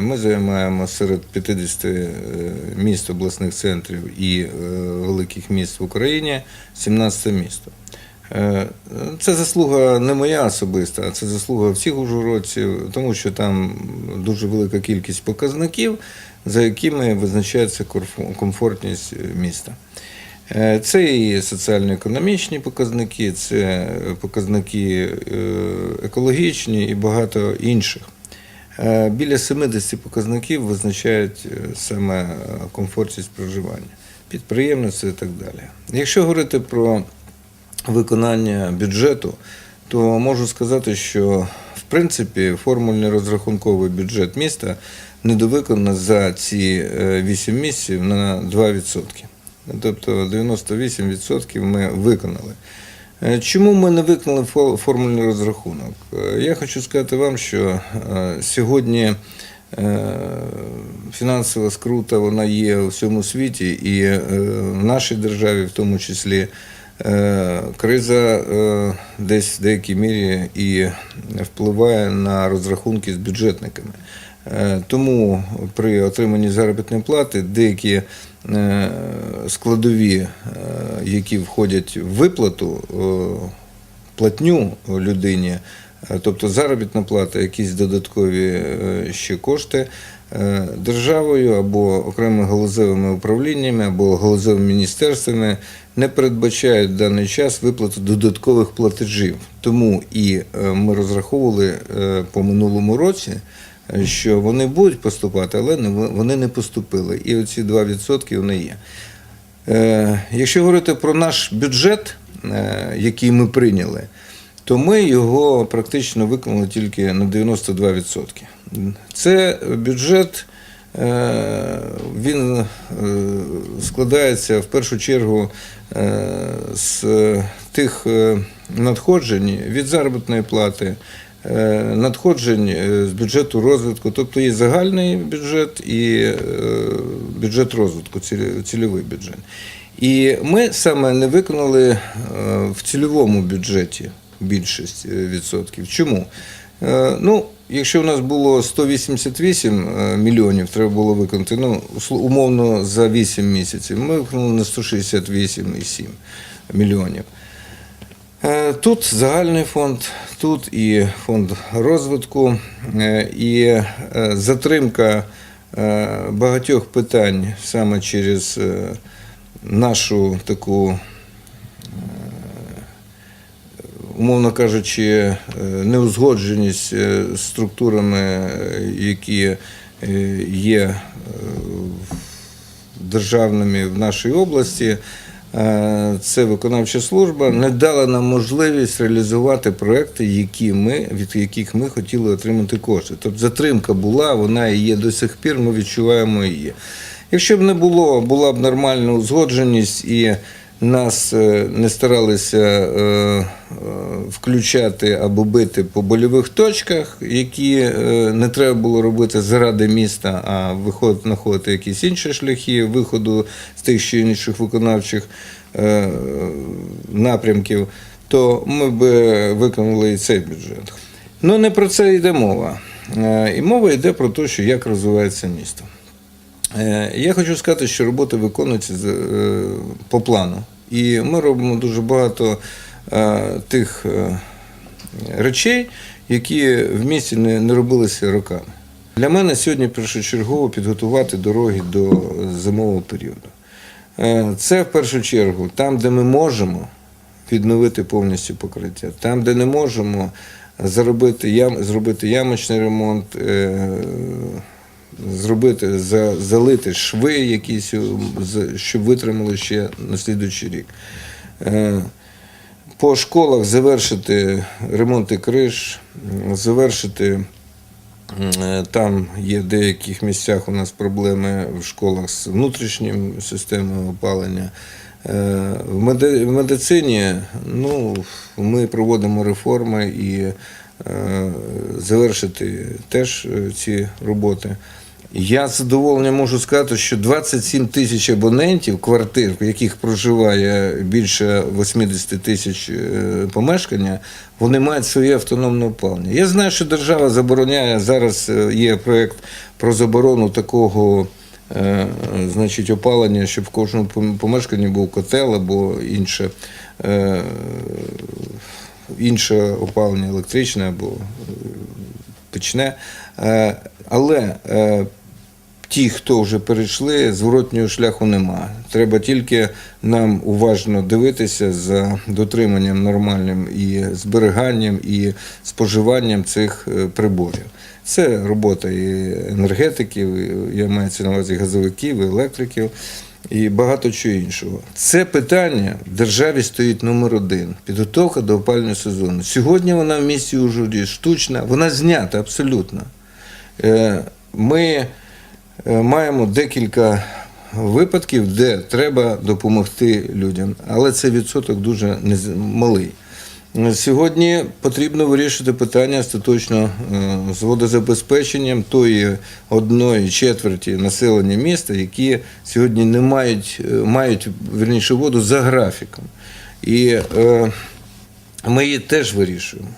Ми займаємо серед 50 е, міст обласних центрів і е, великих міст в Україні 17 місто. Е, Це заслуга не моя особиста, а це заслуга всіх ужгородців, тому що там дуже велика кількість показників, за якими визначається комфортність міста. Це і соціально-економічні показники, це показники екологічні і багато інших. Е, Біля 70 показників визначають е, саме е, комфортність проживання, підприємництво і так далі. Якщо говорити про виконання бюджету, то можу сказати, що в принципі формульний розрахунковий бюджет міста недовиконано за ці 8 місяців на 2%. Тобто 98% ми виконали. Е, Чому ми не виконали формульний розрахунок? Е, Я хочу сказати вам, що е, сьогодні фінансова скрута вона є у всьому світі, і в нашій державі, в тому числі, криза десь в деякій мірі і впливає на розрахунки з бюджетниками. Е, Тому при отриманні заробітної плати деякі е, складові, е, які входять в виплату, платню людині, тобто заробітна плата, якісь додаткові ще кошти державою або окремими галузевими управліннями, або галузевими міністерствами не передбачають в даний час виплату додаткових платежів. Тому і ми розраховували по минулому році. Що вони будуть поступати, але вони не поступили. І оці 2% вони є. Е, Якщо говорити про наш бюджет, е, який ми прийняли, то ми його практично виконали тільки на 92%. Це бюджет, е, він складається в першу чергу з тих надходжень від заробітної плати, надходжень е, з бюджету розвитку, тобто є загальний бюджет і е, бюджет розвитку, цільовий бюджет. І ми саме не виконали е, в цільовому бюджеті більшість е, відсотків. Чому? Е, Ну, якщо у нас було 188 е, мільйонів, треба було виконати, ну, умовно за 8 місяців, ми виконали на 168,7 мільйонів. Е, Тут загальний фонд, тут і фонд розвитку, е, і е, затримка багатьох питань саме через нашу таку, умовно кажучи, неузгодженість з структурами, які є державними в нашій області. Е, Це виконавча служба не дала нам можливість реалізувати проекти, які ми, від яких ми хотіли отримати кошти. Тобто затримка була, вона і є до сих пір, ми відчуваємо її. Якщо б не було, була б нормальна узгодженість і нас е, не старалися е, е, включати або бити по больових точках, які не треба було робити заради міста, а виходити, знаходити якісь інші шляхи виходу з тих чи інших виконавчих напрямків, то ми б виконали і цей бюджет. Ну не про це йде мова. І мова йде про те, що як розвивається місто. Е, Я хочу сказати, що робота виконується е, по плану. І ми робимо дуже багато е, тих речей, які в місті не, робилися роками. Для мене сьогодні першочергово підготувати дороги до зимового періоду. Це в першу чергу там, де ми можемо відновити повністю покриття, там, де не можемо заробити ям, зробити ямочний ремонт, зробити, за, залити шви якісь, е, щоб витримали ще на слідуючий рік. Е, По школах завершити ремонти криш, завершити е, там є в деяких місцях у нас проблеми в школах з внутрішнім системою опалення. В медицині ну, ми проводимо реформи і завершити теж е, ці роботи. Я з задоволенням можу сказати, що 27 тисяч абонентів квартир, в яких проживає більше 80 тисяч е, помешкання, вони мають своє автономне опалення. Я знаю, що держава забороняє зараз. е, Є проєкт про заборону такого. е, Значить, опалення, щоб в кожному помешканні був котел або інше, е, інше опалення електричне або е, печне. Е, Але е, ті, хто вже перейшли, зворотнього шляху нема. Треба тільки нам уважно дивитися за дотриманням нормальним і зберіганням, і споживанням цих приборів. Це робота і енергетиків, я маю на увазі газовиків, і електриків. І багато чого іншого. Це питання в державі стоїть номер один підготовка до опального сезону. Сьогодні вона в місті Ужгороді штучна, вона знята абсолютно. Е, Ми е, маємо декілька випадків, де треба допомогти людям, але це відсоток дуже малий. Сьогодні потрібно вирішити питання остаточно е, з водозабезпеченням тої одної четверті населення міста, які сьогодні не мають, е, мають верніше воду за графіком. І е, ми її теж вирішуємо.